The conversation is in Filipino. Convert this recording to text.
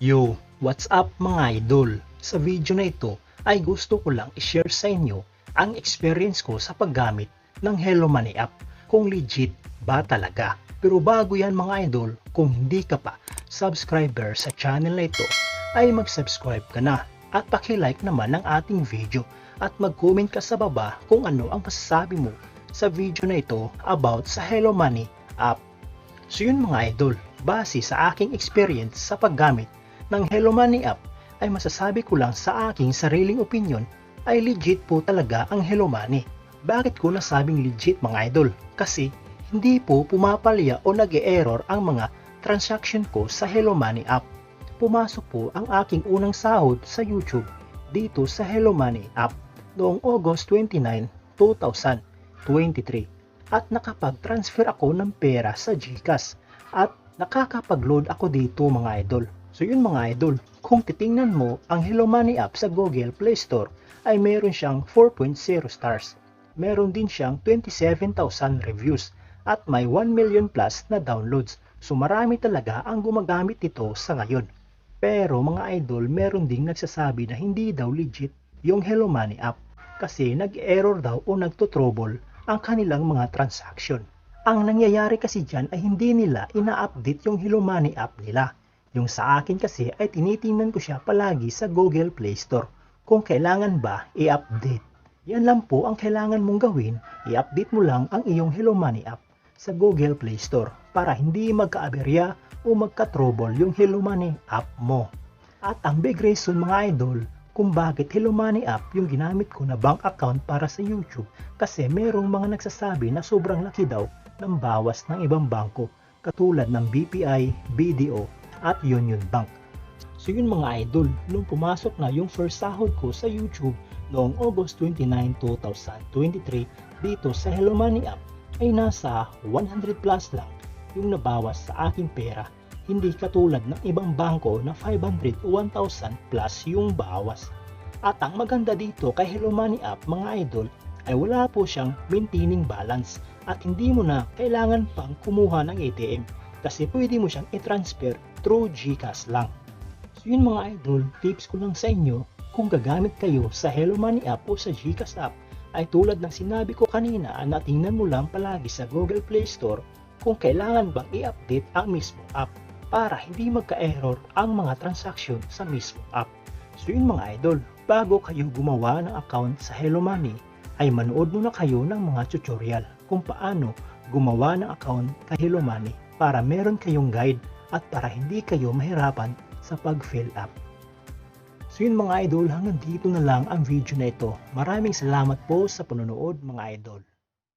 Yo, what's up mga idol? Sa video na ito ay gusto ko lang i-share sa inyo ang experience ko sa paggamit ng Hello Money app kung legit ba talaga. Pero bago yan mga idol, kung hindi ka pa subscriber sa channel na ito, ay mag-subscribe ka na at paki-like naman ng ating video at mag-comment ka sa baba kung ano ang masasabi mo sa video na ito about sa Hello Money app. So yun mga idol, base sa aking experience sa paggamit ng Hello Money app ay masasabi ko lang sa aking sariling opinion ay legit po talaga ang Hello Money. Bakit ko nasabing legit mga idol? Kasi hindi po pumapalya o nag error ang mga transaction ko sa Hello Money app. Pumasok po ang aking unang sahod sa YouTube dito sa Hello Money app noong August 29, 2023 at nakapag-transfer ako ng pera sa GCash at nakakapag-load ako dito mga idol. So yun mga idol, kung titingnan mo ang Hello Money app sa Google Play Store ay meron siyang 4.0 stars. Meron din siyang 27,000 reviews at may 1 million plus na downloads. So marami talaga ang gumagamit nito sa ngayon. Pero mga idol, meron ding nagsasabi na hindi daw legit yung Hello Money app kasi nag-error daw o nagtotrouble ang kanilang mga transaction. Ang nangyayari kasi dyan ay hindi nila ina-update yung Hello Money app nila. Yung sa akin kasi ay tinitingnan ko siya palagi sa Google Play Store kung kailangan ba i-update. Yan lang po ang kailangan mong gawin, i-update mo lang ang iyong Hello Money app sa Google Play Store para hindi magkaaberya o magka-trouble yung Hello Money app mo. At ang big reason mga idol kung bakit Hello Money app yung ginamit ko na bank account para sa YouTube kasi merong mga nagsasabi na sobrang laki daw ng bawas ng ibang bangko katulad ng BPI, BDO at Union Bank. So yun mga idol, nung pumasok na yung first sahod ko sa YouTube noong August 29, 2023 dito sa Hello Money app ay nasa 100 plus lang yung nabawas sa aking pera. Hindi katulad ng ibang bangko na 500 o 1,000 plus yung bawas. At ang maganda dito kay Hello Money app mga idol ay wala po siyang maintaining balance at hindi mo na kailangan pang kumuha ng ATM kasi pwede mo siyang i-transfer through GCash lang. So yun mga idol, tips ko lang sa inyo kung gagamit kayo sa Hello Money app o sa GCash app ay tulad ng sinabi ko kanina na tingnan mo lang palagi sa Google Play Store kung kailangan bang i-update ang mismo app para hindi magka-error ang mga transaction sa mismo app. So yun mga idol, bago kayo gumawa ng account sa Hello Money ay manood muna kayo ng mga tutorial kung paano gumawa ng account kay Hello Money para meron kayong guide at para hindi kayo mahirapan sa pag-fill up. So yun mga idol, hanggang dito na lang ang video na ito. Maraming salamat po sa panonood mga idol.